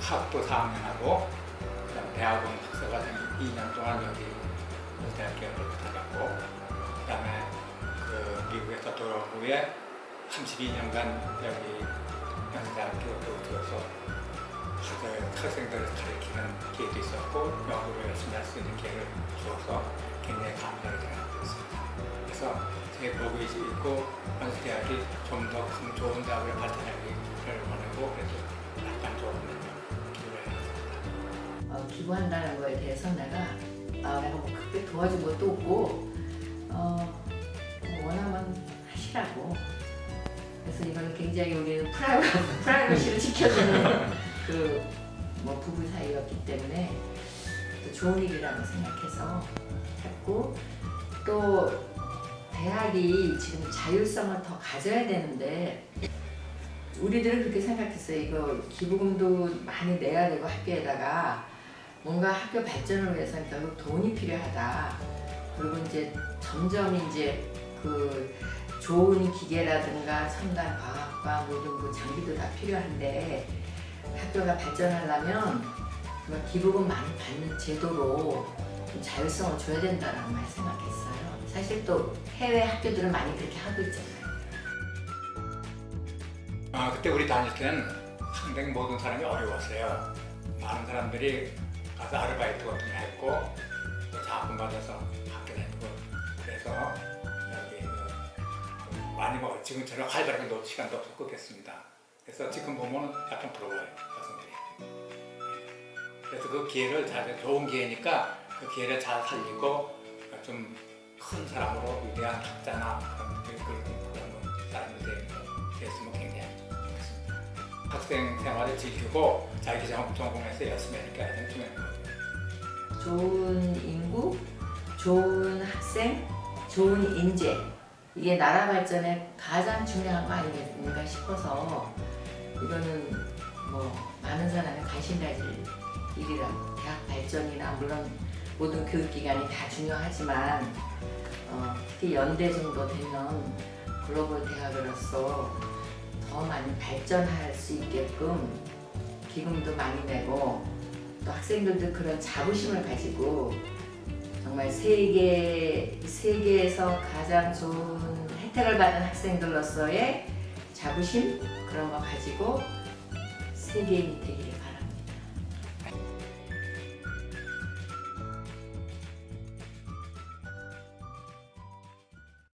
학부 4학년하고 그다음 대학원 학사과정 2년 동안 여기 대학교를 다녔고 그다음에 그 미국에서 돌아온 후에 32년간 여기 연세대학교 들어서 학- 학생들을 가르치는 기회도 있었고 연구를 열심히 할 수 있는 기회를 주어서 굉장히 감사하게 생각했습니다. 그래서 제 보고 있고 연세대학이 좀 더 큰 좋은 대학을 발전하기를 원하고 그래서 약간. 어, 기부한다는 거에 대해서 내가 아, 내가 뭐 크게 도와준 것도 없고 어, 뭐 원하면 하시라고 그래서 이거는 굉장히 우리는 프라이, 프라이버시를 지켜주는 그 뭐 부부 사이였기 때문에 또 좋은 일이라고 생각해서 했고 또 대학이 지금 자율성을 더 가져야 되는데 우리들은 그렇게 생각했어요. 이거 기부금도 많이 내야 되고 학교에다가 뭔가 학교 발전을 위해서 결국 돈이 필요하다. 그리고 이제 점점 이제 그 좋은 기계라든가 첨단 과학과 모든 그 장비도 다 필요한데 학교가 발전하려면 정말 기부금 많이 받는 제도로 좀 자율성을 줘야 된다라는 말 생각했어요. 사실 또 해외 학교들은 많이 그렇게 하고 있잖아요. 아, 그때 우리 다닐 때는 상당히 모든 사람이 어려웠어요. 많은 사람들이 가서 아르바이트 같은 거 했고 또 자금 받아서 학교 다니고 그래서 여기 그 많이 뭐 지금처럼 활발하게 놀 시간도 없었고 그랬습니다. 그래서 지금 보면 약간 부러워요 여성들이. 예. 그래서 그 기회를 잘 좋은 기회니까 그 기회를 잘 살리고 좀 큰 사람으로 위대한 학자나 그런 학생 생활을 지키고 자기 전- 전공에서 열심히 하니까 가장 중요한 거죠. 좋은 인구, 좋은 학생, 좋은 인재 이게 나라 발전에 가장 중요한 거 아니겠는가 싶어서 이거는 뭐 많은 사람이 관심 가질 일이라고 대학 발전이나 물론 모든 교육기관이 다 중요하지만 어, 특히 연대 정도 되면 글로벌 대학으로서 더 많이 발전할 수 있게끔 기금도 많이 내고 또 학생들도 그런 자부심을 가지고 정말 세계 세계에서 가장 좋은 혜택을 받은 학생들로서의 자부심 그런 거 가지고 세계인이 되기를 바랍니다.